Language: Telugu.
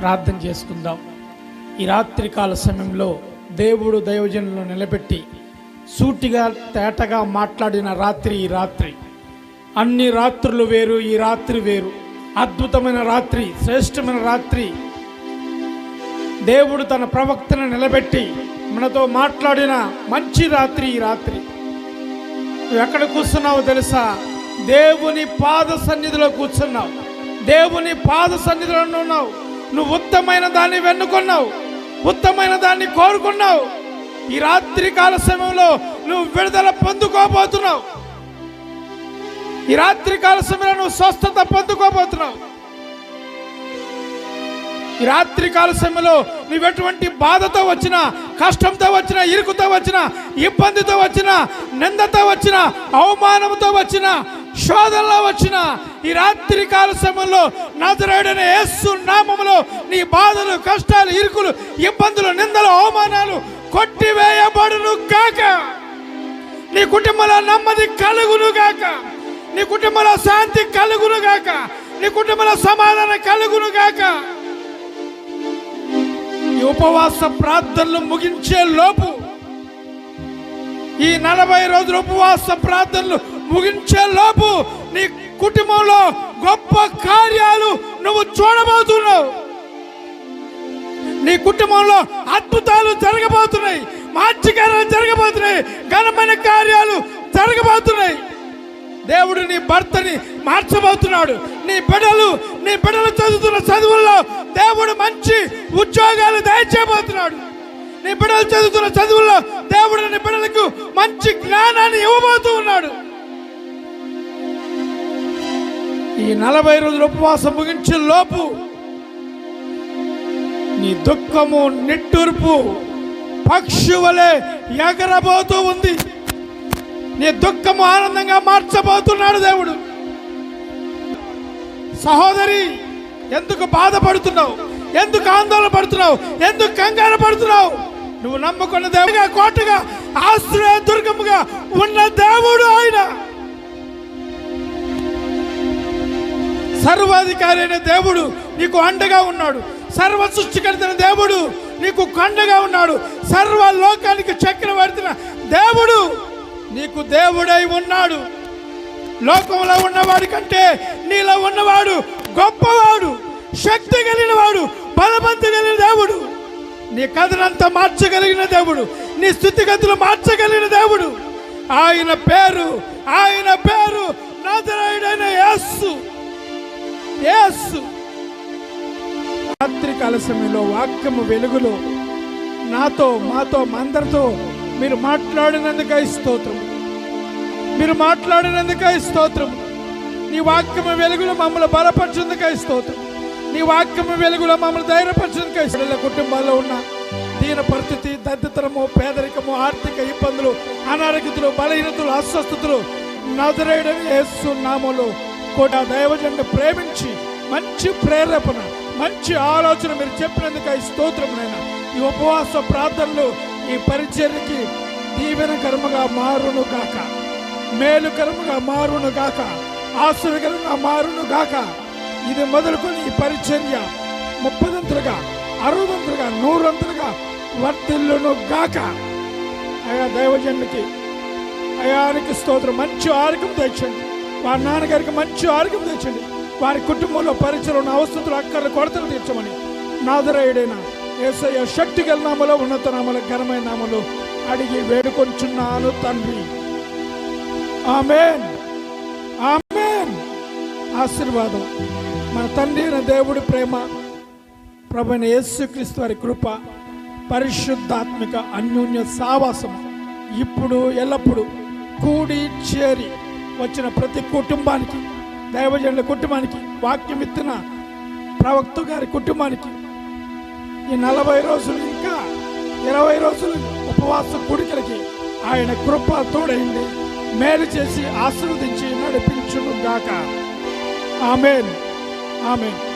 ప్రార్థన చేసుకుందాం. ఈ రాత్రికాల సమయంలో దేవుడు దైవజనులను నిలబెట్టి సూటిగా తేటగా మాట్లాడిన రాత్రి ఈ రాత్రి. అన్ని రాత్రులు వేరు ఈ రాత్రి వేరు. అద్భుతమైన రాత్రి శ్రేష్టమైన రాత్రి. దేవుడు తన ప్రవక్తను నిలబెట్టి మనతో మాట్లాడిన మంచి రాత్రి ఈ రాత్రి. నువ్వు ఎక్కడ కూర్చున్నావో తెలుసా? దేవుని పాద సన్నిధిలో కూర్చున్నావు. దేవుని పాద సన్నిధిలో ఉన్నావు. నువ్వు ఉత్తమైన దాన్ని వెన్నుకున్నావు ఉత్తమైన దాన్ని కోరుకున్నావు. ఈ రాత్రి కాల సమయంలో నువ్వు విడుదల పొందుకోబోతున్నావు. ఈ రాత్రి కాల సమయంలో నువ్వు స్వస్థత పొందుకోబోతున్నావు. ఈ రాత్రి కాల సమయంలో నువ్వు ఎటువంటి బాధతో వచ్చినా కష్టంతో వచ్చినా ఇరుకుతో వచ్చినా ఇబ్బందితో వచ్చినా నిందతో వచ్చినా అవమానంతో వచ్చినా శోధనలో వచ్చిన ఈ రాత్రి కాల సమయంలో నజరేడని యేసు నామములో నీ బాధలు కష్టాలు ఇరుకులు ఇబ్బందులు నిందలు అవమానాలు కొట్టివేయబడును కాక నీ కుటుంబంలో నెమ్మది కలుగును గాక. నీ కుటుంబంలో శాంతి కలుగును గాక. నీ కుటుంబంలో సమాధానం కలుగును గాక. ఈ ఉపవాస ప్రార్థనలు ముగించే లోపు ఈ నలభై రోజుల ఉపవాస ప్రార్థనలు ముగించే లోపు నీ కుటుంబంలో గొప్ప కార్యాలు నువ్వు చూడబోతున్నావు. నీ కుటుంబంలో అద్భుతాలు జరగబోతున్నాయి. మార్చికార్యాలు జరగబోతున్నాయి. ఘనమైన కార్యాలు జరగబోతున్నాయి. దేవుడు నీ భర్తని మార్చబోతున్నాడు. నీ బిడ్డలు నీ బిడ్డలు చదువుతున్న చదువుల్లో దేవుడు మంచి ఉద్యోగాలు దయచేయబోతున్నాడు. నీ బిడ్డలు చదువుతున్న చదువుల్లో దేవుడు నీ బిడ్డలకు మంచి జ్ఞానాన్ని ఇవ్వబోతూ ఉన్నాడు. ఈ నలభై రోజుల ఉపవాసం ముగించే లోపు నీ దుఃఖము నిట్టూర్పు పక్షువలే వలె ఎగరబోతూ ఉంది. నీ దుఃఖము ఆనందంగా మార్చబోతున్నాడు దేవుడు. సహోదరి ఎందుకు బాధపడుతున్నావు? ఎందుకు ఆందోళన పడుతున్నావు? ఎందుకు కంగారు పడుతున్నావు? నువ్వు నమ్ముకున్న దేవుడిగా కోటగా ఆశ్రయ దుర్గముగా సర్వాధికారి అయిన దేవుడు నీకు అండగా ఉన్నాడు. సర్వ సృష్టికర్తన దేవుడు నీకు కండగా ఉన్నాడు. సర్వ లోకానికి చక్రవర్తిన దేవుడు నీకు దేవుడై ఉన్నాడు. లోకంలో ఉన్నవాడి కంటే నీలో ఉన్నవాడు గొప్పవాడు. శక్తి కలిగిన వాడు బలవంతు కలిగిన దేవుడు. నీ కథనంతా మార్చగలిగిన దేవుడు. నీ స్థితిగతులు మార్చగలిగిన దేవుడు. ఆయన పేరు ఆయన పేరు నజరేయుడైన యస్సు యేసు. రాత్రి కాల సమయంలో వాక్యము వెలుగులో నాతో మాతో అందరితో మీరు మాట్లాడినందుకై స్తోత్రం. మీరు మాట్లాడినందుకై స్తోత్రం. నీ వాక్యము వెలుగులో మమ్మల్ని బలపరిచేందుకై స్తోత్రం. నీ వాక్యము వెలుగులో మమ్మల్ని ధైర్యపరిచేందుకై పిల్లల కుటుంబాల్లో ఉన్న దీన పరిస్థితి దరిద్రము పేదరికము ఆర్థిక ఇబ్బందులు అనారోగ్యతలు బలహీనతలు అస్వస్థతలు నజరేయుడని యేసు నామములో కూడా దైవజన్ను ప్రేమించి మంచి ప్రేరేపణ మంచి ఆలోచన మీరు చెప్పినందుకు ఈ స్తోత్రమునైనా ఈ ఉపవాస ప్రార్థనలు ఈ పరిచర్యకి దీవెనకరముగా మారును గాక. మేలుకరముగా మారును గాక. ఆశ్రయకరంగా మారును గాక. ఇది మొదలుకొని ఈ పరిచర్య ముప్పదంతులుగా అరవదంతులుగా నూరంతులుగా వర్తిల్లును గాక. అయా దైవజనుడికి అయానికి స్తోత్రం. మంచి ఆరోగ్యం తెచ్చండి వారి నాన్నగారికి మంచి ఆరోగ్యం తెచ్చండి. వారి కుటుంబంలో పరిచయం ఉన్న అవస్థతులు అక్కర్లు కొడతలు తీర్చమని. నాదరాయుడైన ఏసయ్య శక్తి గల నామలో ఉన్నత నామలో ఘనమైన నామలో అడిగి వేడుకొంచున్నాను తండ్రి. ఆమెన్. ఆమెన్. ఆశీర్వాదం. మన తండ్రి అయిన దేవుడి ప్రేమ ప్రభుని యేసుక్రీస్తు వారి కృప పరిశుద్ధాత్మిక అన్యోన్య సావాసం ఇప్పుడు ఎల్లప్పుడూ కూడి చేరి వచ్చిన ప్రతి కుటుంబానికి దైవజనుల కుటుంబానికి వాక్యం ఇస్తున్న ప్రవక్త గారి కుటుంబానికి ఈ నలభై రోజులు ఇంకా ఇరవై రోజులు ఉపవాస కుడికలకి ఆయన కృప తోడైంది. మేలు చేసి ఆశీర్వదించి నడిపించును గాక. ఆమెన్. ఆమెన్.